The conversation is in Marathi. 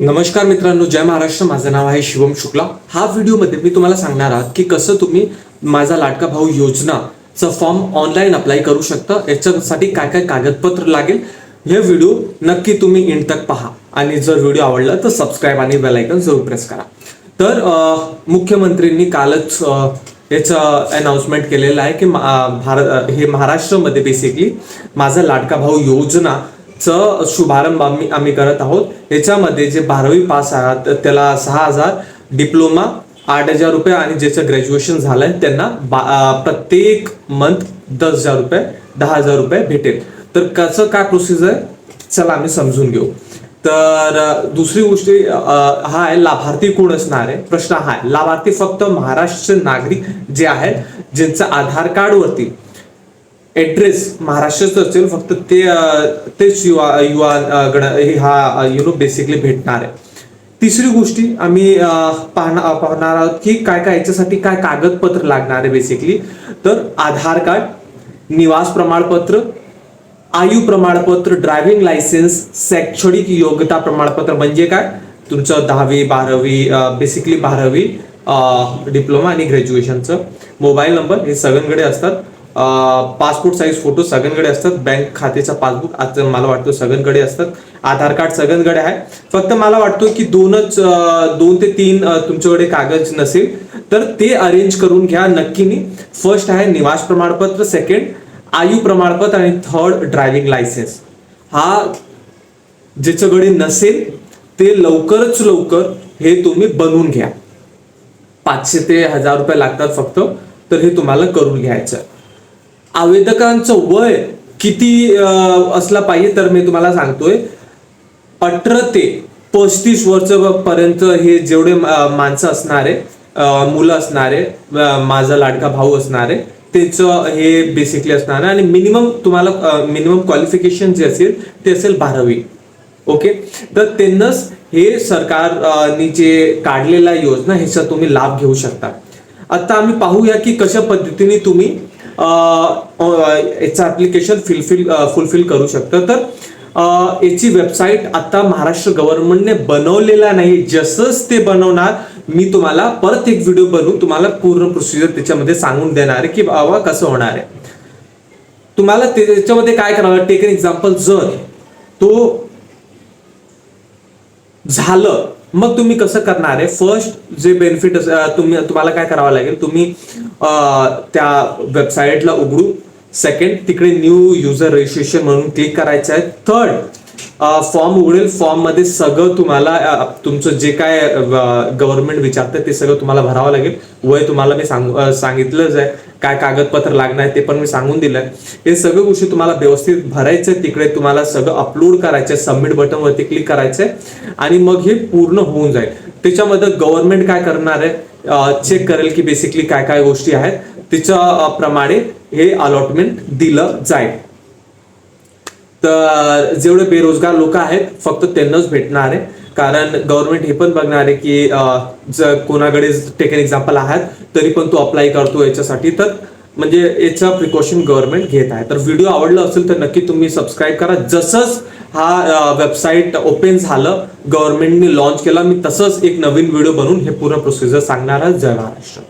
नमस्कार मित्रांनो जय महाराष्ट्र. माझं नाव आहे शिवम शुक्ला. हा व्हिडिओमध्ये मी तुम्हाला सांगणार आहात की कसं तुम्ही माझा लाडका भाऊ योजनाचा फॉर्म ऑनलाईन अप्लाय करू शकता. याच्यासाठी काय काय कागदपत्र लागेल हे व्हिडिओ नक्की तुम्ही इन तक पहा. आणि जर व्हिडिओ आवडला तर सबस्क्राईब आणि बेलायकन जरूर प्रेस करा. तर मुख्यमंत्र्यांनी कालच याचं अनाउन्समेंट केलेलं आहे की भारत हे महाराष्ट्रामध्ये बेसिकली माझा लाडका भाऊ योजना च शुभारंभ आम्ही आम्ही करत आहोत. याच्यामध्ये जे बारावी पास आहात त्याला सहा हजार डिप्लोमा आठ हजार रुपये आणि ज्याचं ग्रॅज्युएशन झालंय त्यांना प्रत्येक मंथ दस हजार रुपये दहा हजार रुपये भेटेल. तर कसं काय प्रोसिजर आहे? चला आम्ही समजून घेऊ. तर दुसरी गोष्ट हा आहे लाभार्थी कोण असणार आहे? प्रश्न हा आहे. लाभार्थी फक्त महाराष्ट्र नागरिक जे आहेत ज्यांचं आधार कार्ड ऍड्रेस महाराष्ट्राचं असेल फक्त ते तेच युवा युवा गण हे हा युनो बेसिकली भेटणार आहे. तिसरी गोष्टी आम्ही पाहणार पाहणार आहोत की काय काय याच्यासाठी काय कागदपत्र लागणार आहे बेसिकली तर आधार कार्ड निवास प्रमाणपत्र आयु प्रमाणपत्र ड्रायव्हिंग लायसन्स शैक्षणिक योग्यता प्रमाणपत्र म्हणजे काय? तुमचं दहावी बारावी बेसिकली बारावी डिप्लोमा आणि ग्रॅज्युएशनचं मोबाईल नंबर हे सगळ्यांकडे असतात. पासपोर्ट साईज फोटो सगळ्यांकडे असतात. बँक खात्याचा पासबुक आज मला वाटतं सगळ्यांकडे असतात. आधार कार्ड सगळ्यांकडे आहे. फक्त मला वाटतो की दोनच दोन ते तीन तुमच्याकडे कागद नसेल तर ते अरेंज करून घ्या. नक्कीनी फर्स्ट आहे निवास प्रमाणपत्र. सेकंड आयु प्रमाणपत्र आणि थर्ड ड्रायव्हिंग लायसन्स हा ज्याच्याकडे नसेल ते लवकरच लवकर हे तुम्ही बनवून घ्या. पाचशे ते हजार रुपये लागतात फक्त. तर हे तुम्हाला करून घ्यायचं आवेदकांचं वय किती असला असलं पाहिजे तर मी तुम्हाला सांगतोय अठरा ते पस्तीस वर्ष पर्यंत हे जेवढे माणसं असणारे मुलं असणारे माझा लाडका भाऊ असणारे त्याचं हे बेसिकली असणार आहे. आणि मिनिमम तुम्हाला मिनिमम क्वालिफिकेशन जे असेल ते असेल बारावी. ओके तर त्यांनाच हे सरकारने जे काढलेला योजना ह्याचा तुम्ही लाभ घेऊ शकता. आता आम्ही पाहूया की कशा पद्धतीने तुम्ही याचं ऍप्लिकेशन फिलफिल फुलफिल करू शकतं. तर याची वेबसाईट आता महाराष्ट्र गव्हर्नमेंटने बनवलेला नाही. जसंच ते बनवणार मी तुम्हाला परत एक व्हिडिओ बनवून तुम्हाला पूर्ण प्रोसिजर त्याच्यामध्ये सांगून देणार आहे की बाबा कसं होणार आहे. तुम्हाला त्याच्यामध्ये काय करावं? टेक एन एक्झाम्पल जर तो झालं मग तुम्ही कसं करणार आहे? फर्स्ट जे बेनिफिट तुम्ही तुम्हाला काय करावं लागेल? तुम्ही त्या वेबसाईटला उघडू. सेकंड तिकडे न्यू युजर रजिस्ट्रेशन म्हणून क्लिक करायचं आहे. थर्ड फॉर्म उघडेल. फॉर्ममध्ये सगळं तुम्हाला तुमचं जे काय गव्हर्नमेंट विचारतं ते सगळं तुम्हाला भरावं लागेल. वय तुम्हाला मी सांग सांगितलंच आहे. काय कागदपत्र लागणार आहे ते पण मी सांगून दिलंय. हे सगळं गोष्टी तुम्हाला व्यवस्थित भरायचं तिकडे तुम्हाला सगळं अपलोड करायचं सबमिट बटनवरती क्लिक करायचंय. आणि मग हे पूर्ण होऊन जाईल. त्याच्यामध्ये गव्हर्नमेंट काय करणार आहे? चेक करेल की बेसिकली काय काय गोष्टी आहेत. तिच्या प्रमाणे हे अलॉटमेंट दिलं जाईल. तर जेवढे बेरोजगार लोक आहेत फक्त त्यांनाच भेटणार आहे. कारण गव्हर्नमेंट हे पण बघणार आहे की जर कोणाकडे टेकन एक्झाम्पल आहात तरी पण तो अप्लाय करतो याच्यासाठी. तर म्हणजे याचं प्रिकॉशन गव्हर्नमेंट घेत आहे. तर व्हिडिओ आवडला असेल तर नक्की तुम्ही सबस्क्राईब करा. जसंच हा वेबसाईट ओपन झालं गव्हर्नमेंटने लॉन्च केला मी तसंच एक नवीन व्हिडिओ बनवून हे पूर्ण प्रोसिजर सांगणार आहे जय महाराष्ट्र.